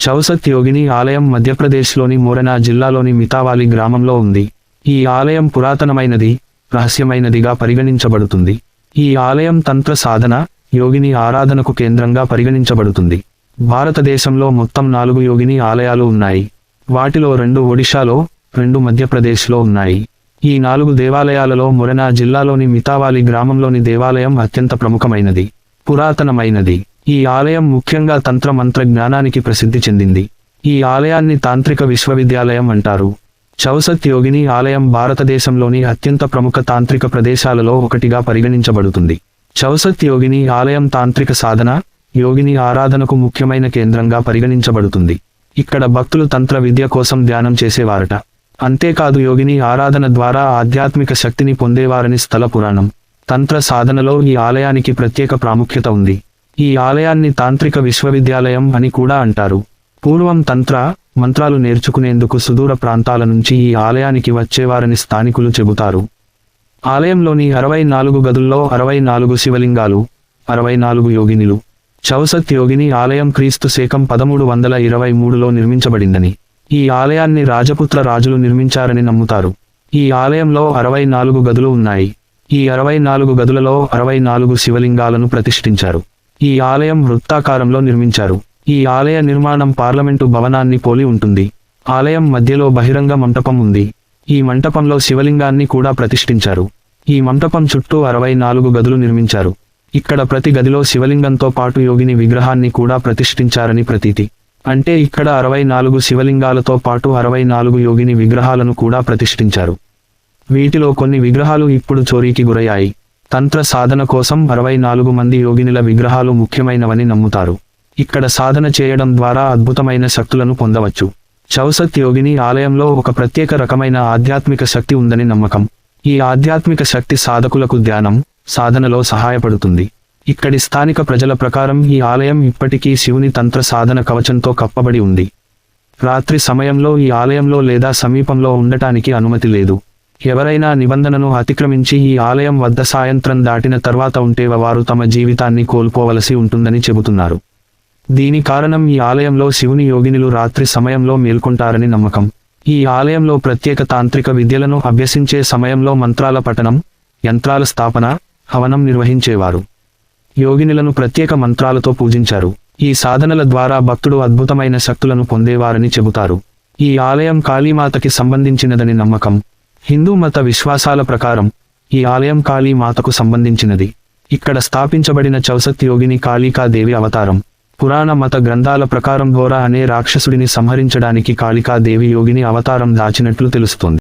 చౌసత్ యోగిని ఆలయం మధ్యప్రదేశ్లోని మోరనా జిల్లాలోని మితావాలి గ్రామంలో ఉంది. ఈ ఆలయం పురాతనమైనది రహస్యమైనదిగా పరిగణించబడుతుంది. ఈ ఆలయం తంత్ర సాధన యోగిని ఆరాధనకు కేంద్రంగా పరిగణించబడుతుంది. భారతదేశంలో మొత్తం నాలుగు యోగిని ఆలయాలు ఉన్నాయి. వాటిలో రెండు ఒడిశాలో రెండు మధ్యప్రదేశ్లో ఉన్నాయి. ఈ నాలుగు దేవాలయాలలో మురనా జిల్లాలోని మితావాలి గ్రామంలోని దేవాలయం అత్యంత ప్రముఖమైనది పురాతనమైనది. ఈ ఆలయం ముఖ్యంగా తంత్ర మంత్ర జ్ఞానానికి ప్రసిద్ధి చెందింది. ఈ ఆలయాన్ని తాంత్రిక విశ్వవిద్యాలయం అంటారు. చౌసత్ యోగిని ఆలయం భారతదేశంలోని అత్యంత ప్రముఖ తాంత్రిక ప్రదేశాలలో ఒకటిగా పరిగణించబడుతుంది. చౌసత్ యోగిని ఆలయం తాంత్రిక సాధన యోగిని ఆరాధనకు ముఖ్యమైన కేంద్రంగా పరిగణించబడుతుంది. ఇక్కడ భక్తులు తంత్ర విద్య కోసం ధ్యానం చేసేవారట. అంతేకాదు యోగిని ఆరాధన ద్వారా ఆధ్యాత్మిక శక్తిని పొందేవారని స్థల పురాణం. తంత్ర సాధనలో ఈ ఆలయానికి ప్రత్యేక ప్రాముఖ్యత ఉంది. ఈ ఆలయాన్ని తాంత్రిక విశ్వవిద్యాలయం అని కూడా అంటారు. పూర్వం తంత్ర మంత్రాలు నేర్చుకునేందుకు సుదూర ప్రాంతాల నుంచి ఈ ఆలయానికి వచ్చేవారని స్థానికులు చెబుతారు. ఆలయంలోని అరవై నాలుగు గదుల్లో అరవై నాలుగు శివలింగాలు అరవై నాలుగు యోగినిలు చౌసత్ యోగిని ఆలయం క్రీస్తు శేకం పదమూడు వందల ఇరవై మూడులో నిర్మించబడిందని ఈ ఆలయాన్ని రాజపుత్ర రాజులు నిర్మించారని నమ్ముతారు. ఈ ఆలయంలో అరవై నాలుగు గదులు ఉన్నాయి. ఈ అరవై నాలుగు గదులలో అరవై నాలుగు శివలింగాలను ప్రతిష్ఠించారు. ఈ ఆలయం వృత్తాకారంలో నిర్మించారు. ఈ ఆలయ నిర్మాణం పార్లమెంటు భవనాన్ని పోలి ఉంటుంది. ఆలయం మధ్యలో బహిరంగ మంటపం ఉంది. ఈ మంటపంలో శివలింగాన్ని కూడా ప్రతిష్ఠించారు. ఈ మంటపం చుట్టూ అరవై నాలుగు గదులు నిర్మించారు. ఇక్కడ ప్రతి గదిలో శివలింగంతో పాటు యోగిని విగ్రహాన్ని కూడా ప్రతిష్ఠించారని ప్రతీతి. అంటే ఇక్కడ అరవై నాలుగు శివలింగాలతో పాటు అరవై నాలుగు యోగిని విగ్రహాలను కూడా ప్రతిష్ఠించారు. వీటిలో కొన్ని విగ్రహాలు ఇప్పుడు చోరీకి గురయ్యాయి. తంత్ర సాధన కోసం అరవై నాలుగు మంది యోగినుల విగ్రహాలు ముఖ్యమైనవని నమ్ముతారు. ఇక్కడ సాధన చేయడం ద్వారా అద్భుతమైన శక్తులను పొందవచ్చు. చౌసత్ యోగిని ఆలయంలో ఒక ప్రత్యేక రకమైన ఆధ్యాత్మిక శక్తి ఉందని నమ్మకం. ఈ ఆధ్యాత్మిక శక్తి సాధకులకు ధ్యానం సాధనలో సహాయపడుతుంది. ఇక్కడి స్థానిక ప్రజల ప్రకారం ఈ ఆలయం ఇప్పటికీ శివుని తంత్ర సాధన కవచంతో కప్పబడి ఉంది. రాత్రి సమయంలో ఈ ఆలయంలో లేదా సమీపంలో ఉండటానికి అనుమతి లేదు. ఎవరైనా నిబంధనను అతిక్రమించి ఈ ఆలయం వద్ద సాయంత్రం దాటిన తర్వాత ఉంటే వారు తమ జీవితాన్ని కోల్పోవలసి ఉంటుందని చెబుతున్నారు. దీని కారణం ఈ ఆలయంలో శివుని యోగినులు రాత్రి సమయంలో మేల్కొంటారని నమ్మకం. ఈ ఆలయంలో ప్రత్యేక తాంత్రిక విద్యలను అభ్యసించే సమయంలో మంత్రాల పఠనం యంత్రాల స్థాపన హవనం నిర్వహించేవారు. యోగినులను ప్రత్యేక మంత్రాలతో పూజించారు. ఈ సాధనల ద్వారా భక్తుడు అద్భుతమైన శక్తులను పొందేవారని చెబుతారు. ఈ ఆలయం కాళీమాతకి సంబంధించినదని నమ్మకం. హిందూ మత విశ్వాసాల ప్రకారం ఈ ఆలయం కాళీ మాతకు సంబంధించినది. ఇక్కడ స్థాపించబడిన చౌసత్ యోగిని కాళికాదేవి అవతారం. పురాణ మత గ్రంథాల ప్రకారం ఘోర అనే రాక్షసుడిని సంహరించడానికి కాళికాదేవి యోగిని అవతారం దాచినట్లు తెలుస్తోంది.